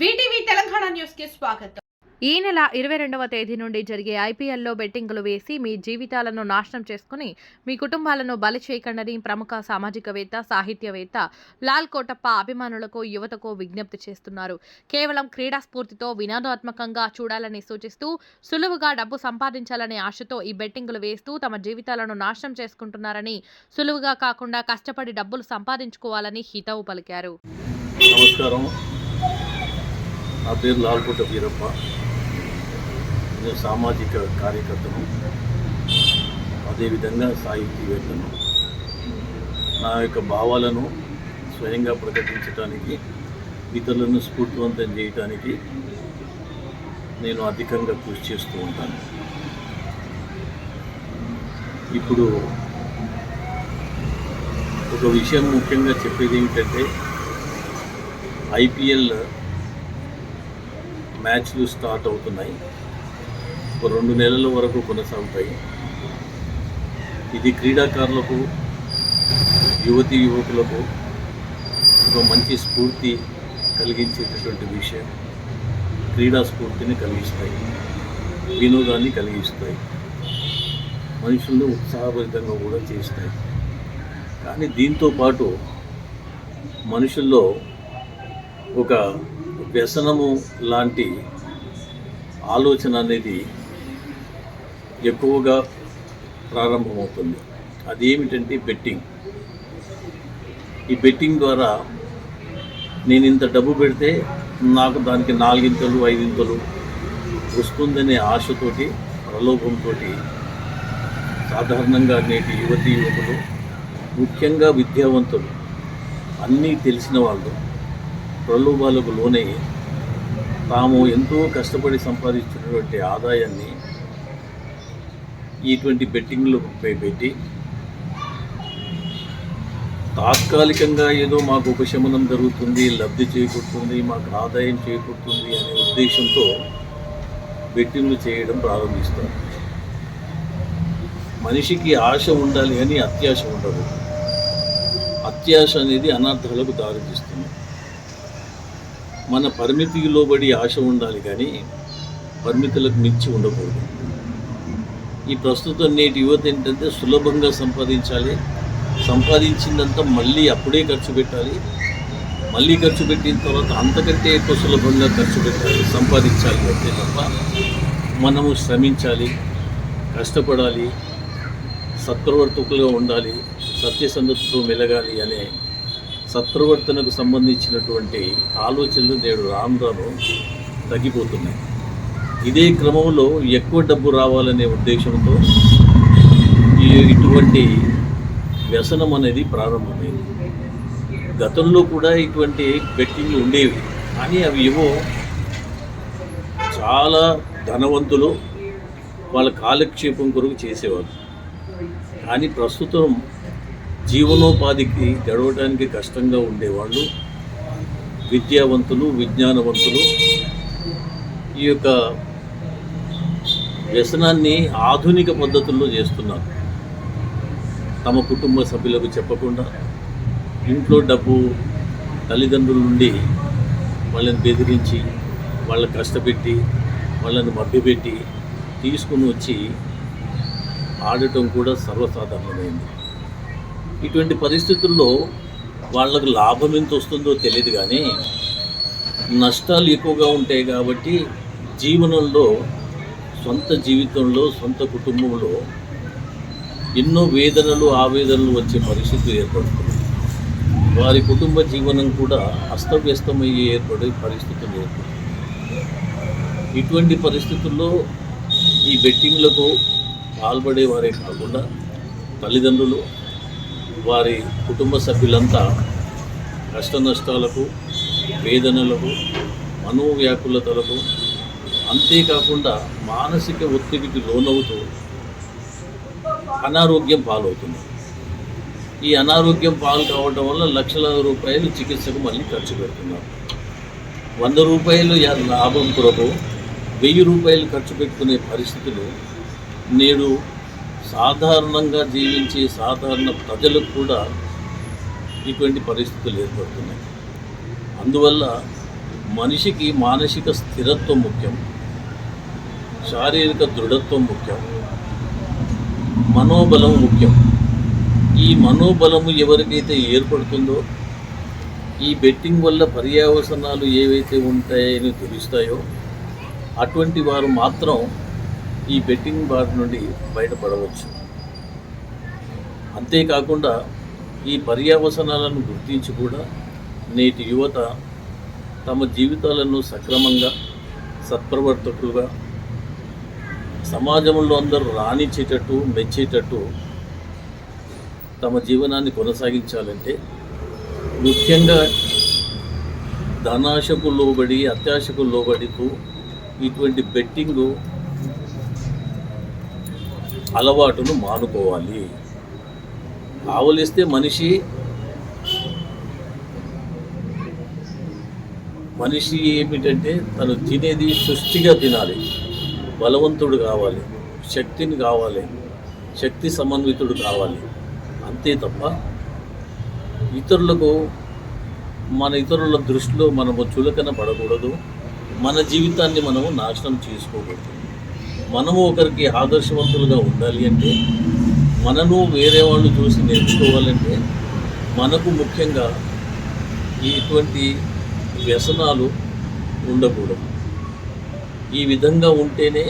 VTV Telangana న్యూస్కి స్వాగతం. ఈ నెల ఇరవై రెండవ తేదీ నుండి జరిగే ఐపీఎల్లో బెట్టింగులు వేసి మీ జీవితాలను నాశనం చేసుకుని మీ కుటుంబాలను బలి చేయకండని ప్రముఖ సామాజికవేత్త సాహిత్యవేత్త లాల్ కోటప్ప అభిమానులకు యువతకు విజ్ఞప్తి చేస్తున్నారు. కేవలం క్రీడా స్ఫూర్తితో వినోదాత్మకంగా చూడాలని సూచిస్తూ సులువుగా డబ్బు సంపాదించాలనే ఆశతో ఈ బెట్టింగులు వేస్తూ తమ జీవితాలను నాశనం చేసుకుంటున్నారని సులువుగా కాకుండా కష్టపడి డబ్బులు సంపాదించుకోవాలని హితవు పలికారు. నమస్కారం. నా పేరు లాల్కోట వీరప్ప. నేను సామాజిక కార్యకర్తను. అదేవిధంగా సాహితీవేత్తను నా యొక్క భావాలను స్వయంగా ప్రకటించడానికి ఇతరులను స్ఫూర్తివంతం చేయడానికి నేను అధికంగా కృషి చేస్తూ ఉంటాను. ఇప్పుడు ఒక విషయం ముఖ్యంగా చెప్పేది ఏమిటంటే ఐపీఎల్ మ్యాచ్లు స్టార్ట్ అవుతున్నాయి. ఒక రెండు నెలల వరకు కొనసాగుతాయి. ఇది క్రీడాకారులకు యువతి యువకులకు ఒక మంచి స్ఫూర్తి కలిగించేటటువంటి విషయం. క్రీడా స్ఫూర్తిని కలిగిస్తాయి. వినోదాన్ని కలిగిస్తాయి. మనుషులను ఉత్సాహభరితంగా కూడా చేస్తాయి. కానీ దీంతో పాటు మనుషుల్లో ఒక వ్యసనము లాంటి ఆలోచన అనేది ఎక్కువగా ప్రారంభమవుతుంది. అది ఏమిటంటే బెట్టింగ్. ఈ బెట్టింగ్ ద్వారా నేను ఇంత డబ్బు పెడితే నాకు దానికి నాలుగింతలు ఐదింతలు వస్తుందనే ఆశతోటి ప్రలోభంతో సాధారణంగా నేటి యువతీ యువకులు ముఖ్యంగా విద్యావంతులు అన్నీ తెలిసిన వాళ్ళు ప్రలోభాలకు లోనై తాము ఎంతో కష్టపడి సంపాదించినటువంటి ఆదాయాన్ని ఇటువంటి బెట్టింగ్లు పెట్టి తాత్కాలికంగా ఏదో మాకు ఉపశమనం జరుగుతుంది లబ్ధి చేకూరుతుంది మాకు ఆదాయం చేకూరుతుంది అనే ఉద్దేశంతో బెట్టింగ్లు చేయడం ప్రారంభిస్తారు మనిషికి ఆశ ఉండాలి అని అత్యాశ ఉండదు. అత్యాశ అనేది అనర్థాలకు దారితీస్తుంది. మన పరిమితికి లోబడి ఆశ ఉండాలి కానీ పరిమితులకు మించి ఉండకూడదు. ఈ ప్రస్తుతం నేటి యువత ఏంటంటే సులభంగా సంపాదించాలి సంపాదించిందంతా మళ్ళీ అప్పుడే ఖర్చు పెట్టాలి మళ్ళీ ఖర్చు పెట్టిన తర్వాత అంతకంటే ఎక్కువ సులభంగా ఖర్చు పెట్టాలి సంపాదించాలి అంతే తప్ప మనము శ్రమించాలి కష్టపడాలి సత్ప్రవర్తకులుగా ఉండాలి సత్యసంధతతో మెలగాలి అనే సత్ప్రవర్తనకు సంబంధించినటువంటి ఆలోచనలు నేడు రాను రాను తగ్గిపోతున్నాయి. ఇదే క్రమంలో ఎక్కువ డబ్బు రావాలనే ఉద్దేశంతో ఇటువంటి వ్యసనం అనేది ప్రారంభమైంది. గతంలో కూడా ఇటువంటి బెట్టింగ్లు ఉండేవి. కానీ అవి ఏవో చాలా ధనవంతులు వాళ్ళ కాలక్షేపం కొరకు చేసేవారు కానీ ప్రస్తుతం జీవనోపాధికి గడవడానికి కష్టంగా ఉండేవాళ్ళు విద్యావంతులు విజ్ఞానవంతులు. ఈ యొక్క వ్యసనాన్ని ఆధునిక పద్ధతుల్లో చేస్తున్నారు. తమ కుటుంబ సభ్యులకు చెప్పకుండా ఇంట్లో డబ్బు తల్లిదండ్రుల నుండి వాళ్ళని బెదిరించి వాళ్ళని కష్టపెట్టి వాళ్ళని మభ్యపెట్టి తీసుకుని వచ్చి ఆడటం కూడా సర్వసాధారణమైంది. ఇటువంటి పరిస్థితుల్లో వాళ్ళకు లాభం ఎంత వస్తుందో తెలియదు కానీ నష్టాలు ఎక్కువగా ఉంటాయి కాబట్టి జీవనంలో సొంత జీవితంలో సొంత కుటుంబంలో ఎన్నో వేదనలు ఆవేదనలు వచ్చే పరిస్థితి ఏర్పడుతుంది. వారి కుటుంబ జీవనం కూడా అస్తవ్యస్తమయ్యే ఏర్పడే పరిస్థితులు ఏర్పడుతుంది ఇటువంటి పరిస్థితుల్లో ఈ బెట్టింగ్లకు పాల్పడే వారే కాకుండా తల్లిదండ్రులు వారి కుటుంబ సభ్యులంతా కష్ట నష్టాలకు వేదనలకు మనోవ్యాకులతలకు అంతేకాకుండా మానసిక ఒత్తిడికి లోనవుతూ అనారోగ్యం పాలవుతుంది. ఈ అనారోగ్యం పాలు కావడం వల్ల లక్షల రూపాయలు చికిత్సకు మళ్ళీ ఖర్చు పెడుతున్నారు. వంద రూపాయలు లాభం కొరకు వెయ్యి రూపాయలు ఖర్చు పెట్టుకునే పరిస్థితులు నేడు సాధారణంగా జీవించే సాధారణ ప్రజలకు కూడా ఇటువంటి పరిస్థితులు ఏర్పడుతున్నాయి. అందువల్ల మనిషికి మానసిక స్థిరత్వం ముఖ్యం శారీరక దృఢత్వం ముఖ్యం మనోబలం ముఖ్యం. ఈ మనోబలము ఎవరికైతే ఏర్పడుతుందో ఈ బెట్టింగ్ వల్ల పర్యావసనాలు ఏవైతే ఉంటాయని తెలుస్తాయో అటువంటి వారు మాత్రం ఈ బెట్టింగ్ బార్ నుండి బయటపడవచ్చు. అంతేకాకుండా ఈ పర్యావసనాలను గుర్తించి కూడా నేటి యువత తమ జీవితాలను సక్రమంగా సత్ప్రవర్తకులుగా సమాజంలో అందరూ రాణించేటట్టు మెచ్చేటట్టు తమ జీవనాన్ని కొనసాగించాలంటే ముఖ్యంగా ధనాశకు లోబడి అత్యాశకు లోబడితూ ఇటువంటి బెట్టింగు అలవాటును మానుకోవాలి. ఆవలిస్తే మనిషి మనిషి ఏమిటంటే తను తినేది సృష్టిగా తినాలి. బలవంతుడు కావాలి. శక్తిని కావాలి. శక్తి సమన్వితుడు కావాలి. అంతే తప్ప ఇతరులకు మన ఇతరుల దృష్టిలో మనము చులకన పడకూడదు. మన జీవితాన్ని మనము నాశనం చేసుకోకూడదు. మనము ఒకరికి ఆదర్శవంతులుగా ఉండాలి అంటే మనను వేరే వాళ్ళు చూసి నేర్చుకోవాలంటే మనకు ముఖ్యంగా ఇటువంటి వ్యసనాలు ఉండకూడదు. ఈ విధంగా ఉంటేనే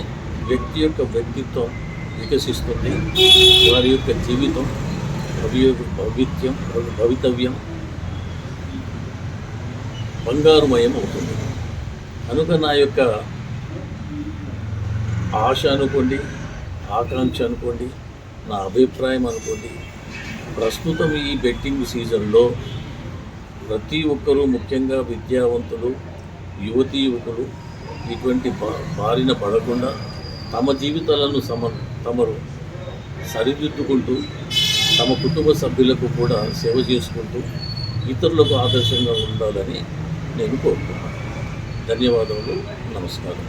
వ్యక్తి యొక్క వ్యక్తిత్వం వికసిస్తుంది వారి యొక్క జీవితం భవ్య భవిత్యం భవితవ్యం బంగారుమయం అవుతుంది కనుక నా యొక్క ఆశ అనుకోండి ఆకాంక్ష అనుకోండి నా అభిప్రాయం అనుకోండి ప్రస్తుతం ఈ బెట్టింగ్ సీజన్లో ప్రతి ఒక్కరూ ముఖ్యంగా విద్యావంతులు యువతీ యువకులు ఇటువంటి బారిన పడకుండా తమ జీవితాలను సమ తమరు సరిదిద్దుకుంటూ తమ కుటుంబ సభ్యులకు కూడా సేవ చేసుకుంటూ ఇతరులకు ఆదర్శంగా ఉండాలని నేను కోరుకుంటున్నాను. ధన్యవాదములు నమస్కారం.